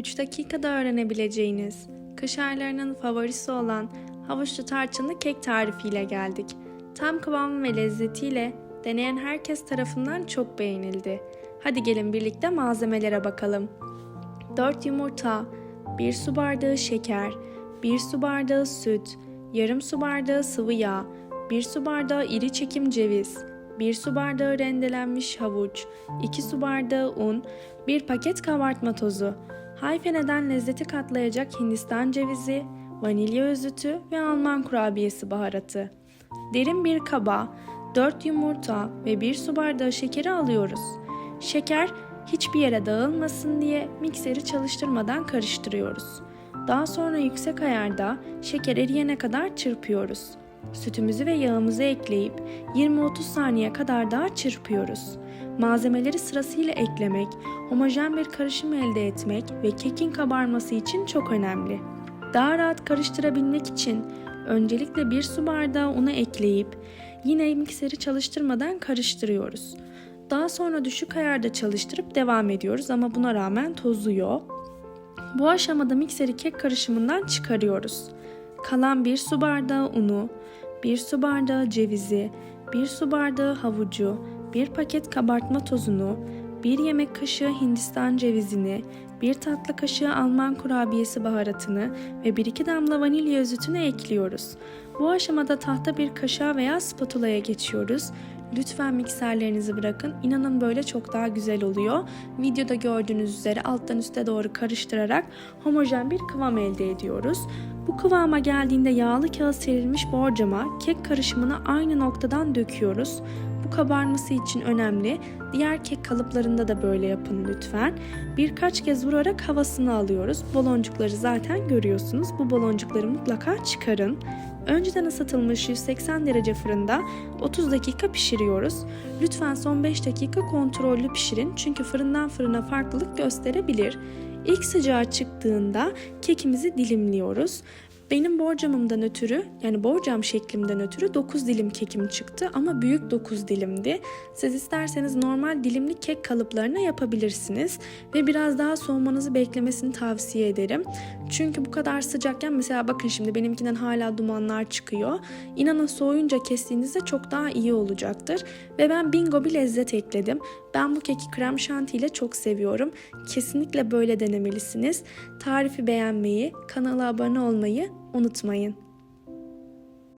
3 dakikada öğrenebileceğiniz, kış aylarının favorisi olan havuçlu tarçınlı kek tarifiyle geldik. Tam kıvamı ve lezzetiyle deneyen herkes tarafından çok beğenildi. Hadi gelin birlikte malzemelere bakalım. 4 yumurta, 1 su bardağı şeker, 1 su bardağı süt, yarım su bardağı sıvı yağ, 1 su bardağı iri çekim ceviz, 1 su bardağı rendelenmiş havuç, 2 su bardağı un, 1 paket kabartma tozu, Hayfene'den lezzeti katlayacak Hindistan cevizi, vanilya özütü ve Alman kurabiyesi baharatı. Derin bir kaba 4 yumurta ve 1 su bardağı şekeri alıyoruz. Şeker hiçbir yere dağılmasın diye mikseri çalıştırmadan karıştırıyoruz. Daha sonra yüksek ayarda şeker eriyene kadar çırpıyoruz. Sütümüzü ve yağımızı ekleyip 20-30 saniye kadar daha çırpıyoruz. Malzemeleri sırasıyla eklemek, homojen bir karışım elde etmek ve kekin kabarması için çok önemli. Daha rahat karıştırabilmek için öncelikle bir su bardağı unu ekleyip yine mikseri çalıştırmadan karıştırıyoruz. Daha sonra düşük ayarda çalıştırıp devam ediyoruz ama buna rağmen tozuyor. Bu aşamada mikseri kek karışımından çıkarıyoruz. Kalan bir su bardağı unu, bir su bardağı cevizi, bir su bardağı havucu, bir paket kabartma tozunu, bir yemek kaşığı Hindistan cevizini, bir tatlı kaşığı Alman kurabiyesi baharatını ve 1-2 damla vanilya özütünü ekliyoruz. Bu aşamada tahta bir kaşığa veya spatulaya geçiyoruz. Lütfen mikserlerinizi bırakın. İnanın böyle çok daha güzel oluyor. Videoda gördüğünüz üzere alttan üste doğru karıştırarak homojen bir kıvam elde ediyoruz. Bu kıvama geldiğinde yağlı kağıt serilmiş borcama kek karışımını aynı noktadan döküyoruz. Bu kabarması için önemli. Diğer kek kalıplarında da böyle yapın lütfen. Birkaç kez vurarak havasını alıyoruz. Baloncukları zaten görüyorsunuz. Bu baloncukları mutlaka çıkarın. Önceden ısıtılmış 180 derece fırında 30 dakika pişiriyoruz. Lütfen son 5 dakika kontrollü pişirin çünkü fırından fırına farklılık gösterebilir. İlk sıcağı çıktığında kekimizi dilimliyoruz. Benim borcamımdan ötürü yani borcam şeklimden ötürü 9 dilim kekim çıktı ama büyük 9 dilimdi. Siz isterseniz normal dilimli kek kalıplarına yapabilirsiniz ve biraz daha soğumanızı beklemesini tavsiye ederim. Çünkü bu kadar sıcakken mesela bakın şimdi benimkinden hala dumanlar çıkıyor. İnanın soğuyunca kestiğinizde çok daha iyi olacaktır. Ve ben bingo bir lezzet ekledim. Ben bu keki krem şanti ile çok seviyorum. Kesinlikle böyle denemelisiniz. Tarifi beğenmeyi, kanala abone olmayı unutmayın.